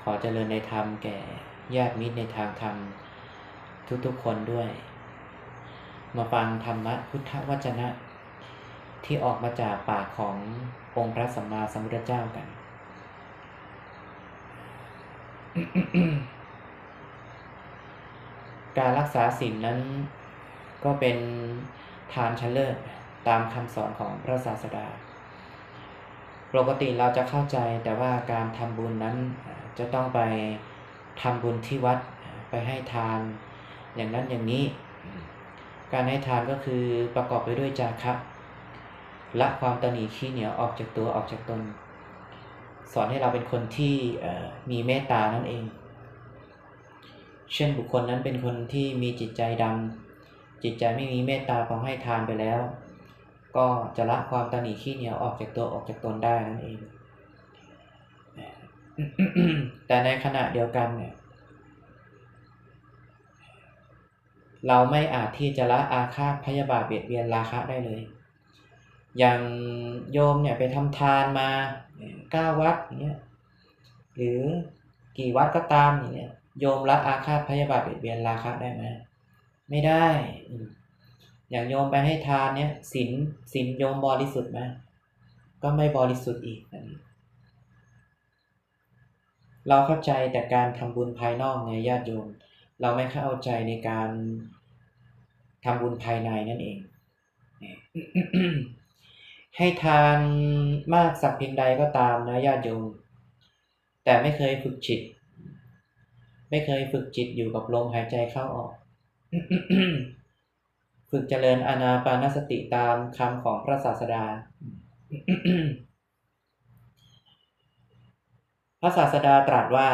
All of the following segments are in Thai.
ขอเจริญในธรรมแก่ญาติมิตรในทางธรรมทุกๆคนด้วย มาฟังธรรมะพุทธวจนะ ที่ออกมาจากปากขององค์พระสัมมาสัมพุทธเจ้ากัน การรักษาศีลนั้นก็เป็นทานชั้นเลิศตามคำสอนของพระศาสดา ปกติเราจะเข้าใจแต่ว่าการทำบุญนั้นจะต้องไปทำบุญที่วัดไปให้ทาน อย่างนั้นอย่างนี้ การให้ทานก็คือประกอบไปด้วยจาคะละความตนีขี้เหนียวออกจากตัวออกจากตน สอนให้เราเป็นคนที่มีเมตตานั่นเอง เช่นบุคคลนั้นเป็นคนที่มีจิตใจดำจิตใจไม่มีเมตตาพอให้ทานไปแล้ว ก็จะละความตนีขี้เหนียวออกจากตัวออกจากตนได้นั่นเอง แต่ในขณะเดียวกันเนี่ยเราไม่อาจที่จะละอาฆาตพยาบาทเบียดเบียนราคะได้เลย อย่างโยมเนี่ยไปทำทานมาเก้าวัดอย่างเงี้ยหรือกี่วัดก็ตามอย่างเงี้ยโยมละอาฆาตพยาบาทเบียดเบียนราคะได้ไหมไม่ได้ อย่างโยมไปให้ทานเนี่ยศีลศีลโยมบริสุทธิ์ไหมก็ไม่บริสุทธิ์อีกนั่นเราเข้าใจแต่การทำบุญภายนอกไงญาติโยม เราไม่เข้าใจในการทำบุญภายในนั่นเอง ให้ทานมากสักเพียงใดก็ตามนะญาติโยม แต่ไม่เคยฝึกจิต ไม่เคยฝึกจิตอยู่กับลมหายใจเข้าออก ฝึกเจริญอานาปานสติตามคำของพระศาสดา พระศาสดาตรัสว่า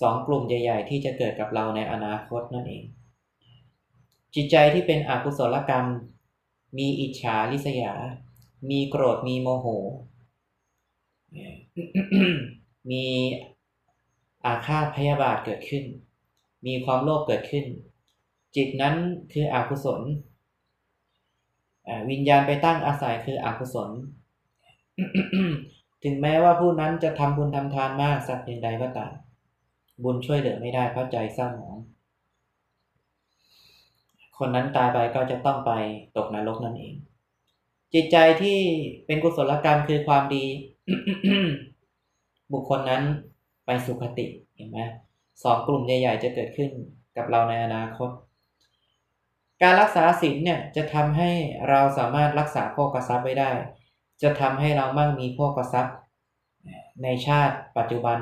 สองกลุ่มใหญ่ ๆ ที่จะเกิดกับเราในอนาคตนั่นเอง จิตใจที่เป็นอกุศลกรรม มีอิจฉาริษยา มีโกรธมีโมโห มีอาฆาตพยาบาทเกิดขึ้น มีความโลภเกิดขึ้น จิตนั้นคืออกุศลวิญญาณไปตั้งอาศัยคืออกุศล ถึงแม้ว่าผู้นั้นจะทำบุญทำทานมากสักเพียงใดก็ตาม บุญช่วยเหลือไม่ได้เพราะใจเศร้าหมอง คนนั้นตายไปก็จะต้องไปตกนรกนั่นเอง จิตใจที่เป็นกุศลกรรมคือความดี บุคคลนั้นไปสุคติเห็นไหมสองกลุ่มใหญ่ๆจะเกิดขึ้นกับเราในอนาคต การรักษาศีลเนี่ยจะทำให้เราสามารถรักษาโภคทรัพย์ไว้ได้ จะทำให้เรามั่งมีโภคทรัพย์ในชาติปัจจุบัน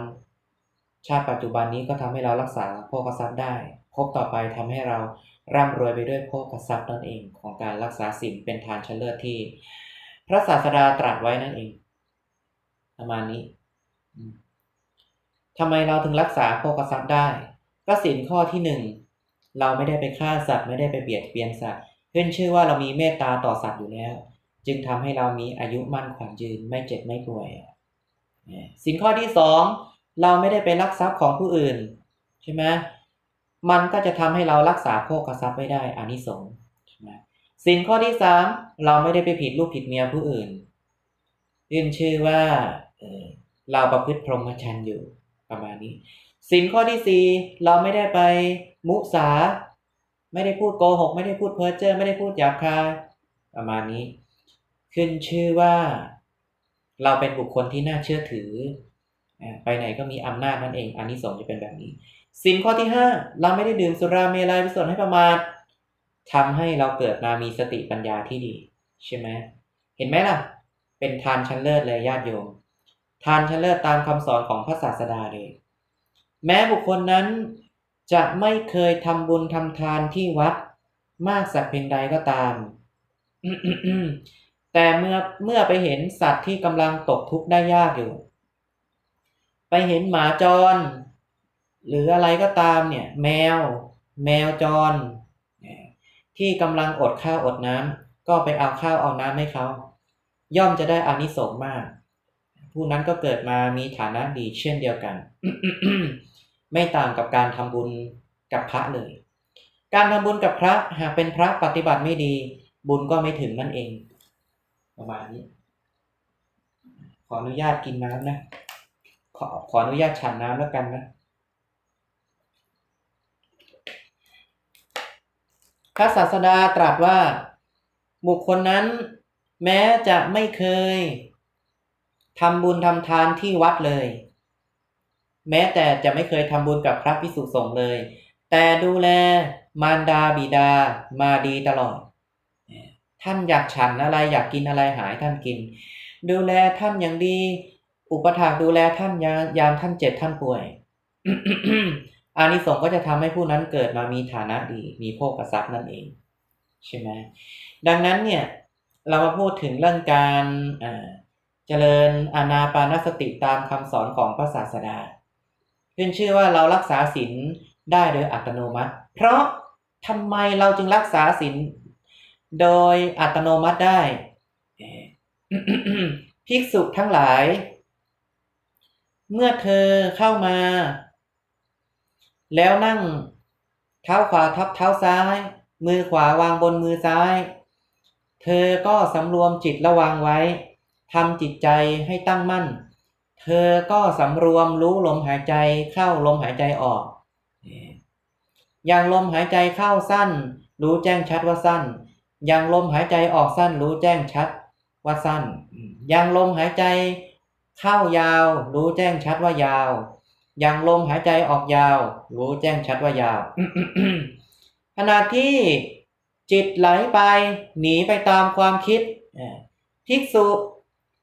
ชาติปัจจุบันนี้ก็ทำให้เรารักษาโภคทรัพย์ได้พบต่อไปทำให้เราร่ำรวยไปด้วยโภคทรัพย์นั่นเอง ของการรักษาศีลเป็นทานเฉลิศที่ พระศาสดาตรัสไว้นั่นเอง ประมาณนี้ทำไมเราถึงรักษาโภคทรัพย์ได้ ก็สินข้อที่หนึ่ง เราไม่ได้ไปฆ่าสัตว์ไม่ได้ไปเบียดเบียนสัตว์ขึ้นชื่อว่าเรามีเมตตาต่อสัตว์อยู่แล้ว จึงทำให้เรามีอายุมั่นขวัญยืนไม่เจ็บไม่ป่วยสินข้อที่สองเราไม่ได้ไปลักทรัพย์ของผู้อื่นใช่ไหมมันก็จะทำให้เรารักษาโภคทรัพย์ไม่ได้อานิสงส์ใช่ไหมสินข้อที่สามเราไม่ได้ไปผิดลูกผิดเมียผู้อื่นขึ้นชื่อว่าเราประพฤติพรหมจรรย์อยู่ประมาณนี้ สินข้อที่สี่เราไม่ได้ไป มุสา ไม่ได้พูดโกหก ไม่ได้พูดเพ้อเจ้อไม่ได้พูดหยาบคายประมาณนี้ ขึ้นชื่อว่า เราเป็นบุคคลที่น่าเชื่อถือ ไปไหนก็มีอำนาจนั่นเองอันนี้สงจะเป็นแบบนี้สินข้อที่ห้าเราไม่ได้ดื่มสุราเมลัยไปส่วนให้ประมาททำให้เราเกิดมามีสติปัญญาที่ดี ใช่ไหมเห็นไหมล่ะ เป็นทานชั้นเลิศเลยญาติโยม ทานชั้นเลิศตามคำสอนของพระศาสดาเลย แม้บุคคลนั้น จะไม่เคยทำบุญทำทานที่วัดมากสักเพียงใดก็ตาม แต่เมื่อเมื่อไปเห็นสัตว์ที่กำลังตกทุกข์ได้ยากอยู่ ไปเห็นหมาจร หรืออะไรก็ตามเนี่ย แมว แมวจร ที่กำลังอดข้าวอดน้ำก็ไปเอาข้าวเอาน้ำให้เขา ย่อมจะได้อานิสงส์มาก ผู้นั้นก็เกิดมามีฐานะดีเช่นเดียวกัน ไม่ต่างกับการทำบุญกับพระเลย การทำบุญกับพระหากเป็นพระปฏิบัติไม่ดี บุญก็ไม่ถึงนั่นเอง ประมาณนี้ ขออนุญาตกินน้ำนะ ขอขออนุญาตฉันน้ำแล้วกันนะพระศาสดาตรัสว่าบุคคลนั้นแม้จะไม่เคยทำบุญทำทานที่วัดเลย แม้แต่จะไม่เคยทำบุญกับพระพิสุสงฆ์เลย แต่ดูแลมารดาบิดามาดีตลอด ท่านอยากฉันอะไรอยากกินอะไรหายท่านกิน ดูแลท่านอย่างดี อุปถากดูแลท่านยามยามท่านเจ็บท่านป่วยอานิสงส์ก็จะทำให้ผู้นั้นเกิดมามีฐานะดี มีโภคทรัพย์นั่นเอง ใช่ไหมดังนั้นเนี่ยเรามาพูดถึงเรื่องการเจริญอานาปานสติตามคำสอนของพระศาสดา ขึ้นชื่อว่าเรารักษาศีลได้โดยอัตโนมัติ เพราะทำไมเราจึงรักษาศีลโดยอัตโนมัติได้ภิกษุทั้งหลาย เมื่อเธอเข้ามา แล้วนั่งเท้าขวาทับเท้าซ้าย มือขวาวางบนมือซ้าย เธอก็สำรวมจิตระวังไว้ทำจิตใจให้ตั้งมั่น เธอก็สำรวมรู้ลมหายใจเข้าลมหายใจออก อย่างลมหายใจเข้าสั้น รู้แจ้งชัดว่าสั้น อย่างลมหายใจออกสั้น รู้แจ้งชัดว่าสั้น อย่างลมหายใจเข้ายาว รู้แจ้งชัดว่ายาว อย่างลมหายใจออกยาว รู้แจ้งชัดว่ายาว ขณะที่จิตไหลไปหนีไปตามความคิด ภิกษุ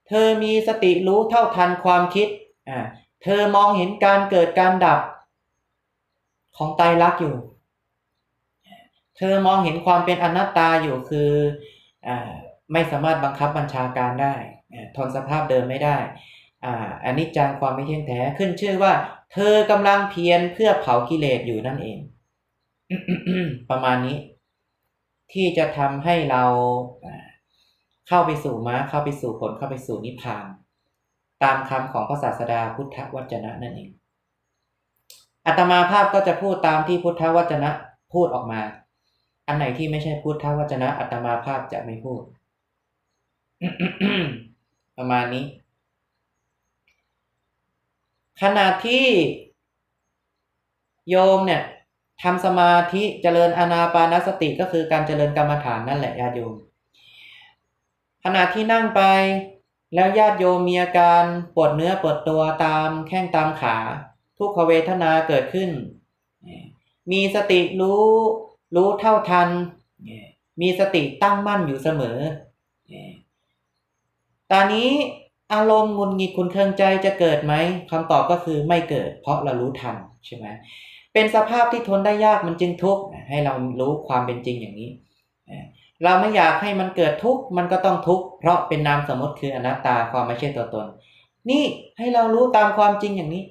เธอมีสติรู้เท่าทันความคิดเธอมองเห็นการเกิดการดับของไตรลักษณ์อยู่ เธอมองเห็นความเป็นอนัตตาอยู่คืออไม่สามารถบังคับบัญชาการได้ ทนสภาพเดิมไม่ได้อันนี้จังความไม่เที่ยงแท้ขึ้นชื่อว่า เธอกำลังเพียรเพื่อเผากิเลสอยู่นั่นเอง ประมาณนี้ ที่จะทำให้เรา เข้าไปสู่มรรคเข้าไปสู่ผลเข้าไปสู่นิพพาน ตามคำของพระศาสดาพุทธวจนะนั่นเองอัตมาภาพก็จะพูดตามที่พุทธวจนะพูดออกมา อันไหนที่ไม่ใช่พุทธวจนะอัตมาภาพจะไม่พูด ประมาณนี้ ขณะที่โยมเนี่ยทำสมาธิเจริญอานาปานสติก็คือการเจริญกรรมฐานนั่นแหละญาติโยม ขณะที่นั่งไป แล้วญาติโยมมีอาการปวดเนื้อปวดตัวตามแข้งตามขา ทุกขเวทนาเกิดขึ้น มีสติรู้รู้เท่าทัน มีสติตั้งมั่นอยู่เสมอ ตอนนี้อารมณ์งุนงิดคุณเครื่องใจจะเกิดไหมคำตอบก็คือไม่เกิด เพราะเรารู้ทันใช่ไหมเป็นสภาพที่ทนได้ยากมันจึงทุกข์ให้เรารู้ความเป็นจริงอย่างนี้ เราไม่อยากให้มันเกิดทุกข์มันก็ต้องทุกข์เพราะเป็นนามสมมติคืออนัตตาความไม่ใช่ตัวตน นี่ให้เรารู้ตามความจริงอย่างนี้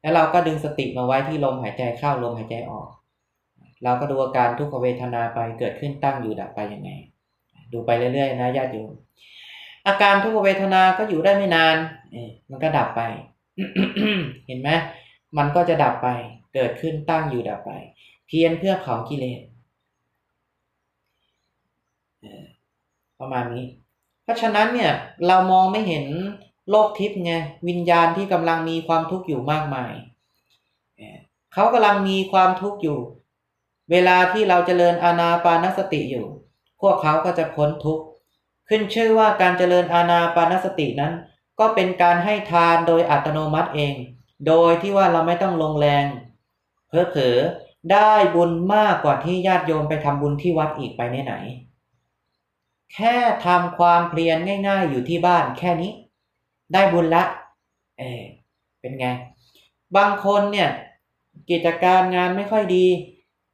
แล้วเราก็ดึงสติมาไว้ที่ลมหายใจเข้าลมหายใจออก เราก็ดูอาการทุกขเวทนาไปเกิดขึ้นตั้งอยู่ดับไปยังไง ดูไปเรื่อยๆนะญาติโยมอาการทุกขเวทนาก็อยู่ได้ไม่นานมันก็ดับไป เห็นไหมมันก็จะดับไป เกิดขึ้นตั้งอยู่ดับไป เพียรเพื่อเผากิเลส ประมาณนี้ เพราะฉะนั้นเนี่ยเรามองไม่เห็นโลกทิพย์ไงวิญญาณที่กำลังมีความทุกข์อยู่มากมายเขากำลังมีความทุกข์อยู่ เวลาที่เราจเจริญอาณาปานสติอยู่ พวกเขาก็จะพ้นทุกข์ขึ้นชื่อว่าการเจริญอาณาปานสตินั้น ก็เป็นการให้ทานโดยอัตโนมัติเอง โดยที่ว่าเราไม่ต้องลงแรง เพอเผอได้บุญมากกว่าที่ญาติโยมไปทำบุญที่วัดอีกไปไหน แค่ทำความเพียรง่าย ๆ อยู่ที่บ้านแค่นี้ ได้บุญละ เออเป็นไง บางคนเนี่ย กิจการงานไม่ค่อยดี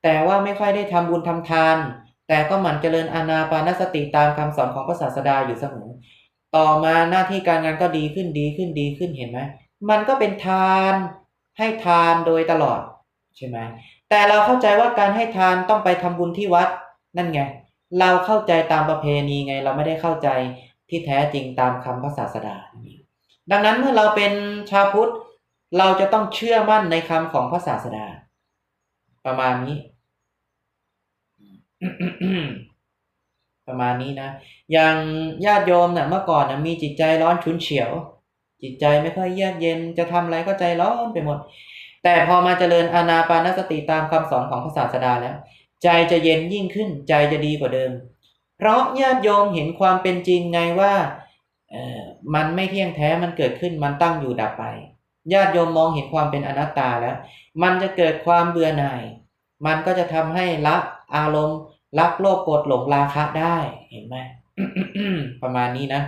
แต่ว่าไม่ค่อยได้ทำบุญทำทาน แต่ก็หมั่นเจริญอานาปานสติตามคำสอนของพระศาสดาอยู่เสมอ ต่อมาหน้าที่การงานก็ดีขึ้นดีขึ้นดีขึ้นเห็นไหมมันก็เป็นทานให้ทานโดยตลอดใช่ไหมแต่เราเข้าใจว่าการให้ทานต้องไปทำบุญที่วัดนั่นไง เราเข้าใจตามประเพณีไง เราไม่ได้เข้าใจที่แท้จริงตามคำพระศาสดา ดังนั้นเมื่อเราเป็นชาวพุทธ เราจะต้องเชื่อมั่นในคำของพระศาสดา ประมาณนี้ ประมาณนี้นะ อย่างญาติโยมนะ่ะเมื่อก่อนนะมีจิตใจร้อนฉุนเฉียว จิตใจไม่ค่อยเยือกเย็นจะทำอะไรก็ใจร้อนไปหมด แต่พอมาเจริญอานาปานสติตามคำสอนของพระศาสดาแล้ว ใจจะเย็นยิ่งขึ้นใจจะดีกว่าเดิม เพราะญาติโยมเห็นความเป็นจริงไงว่าเออมันไม่เที่ยงแท้มันเกิดขึ้นมันตั้งอยู่ดับไป ญาติโยมมองเห็นความเป็นอนัตตาแล้ว มันจะเกิดความเบื่อหน่าย มันก็จะทำให้ละอารมณ์รักโลภโกรธหลงราคะได้เห็นไหมประมาณนี้นะ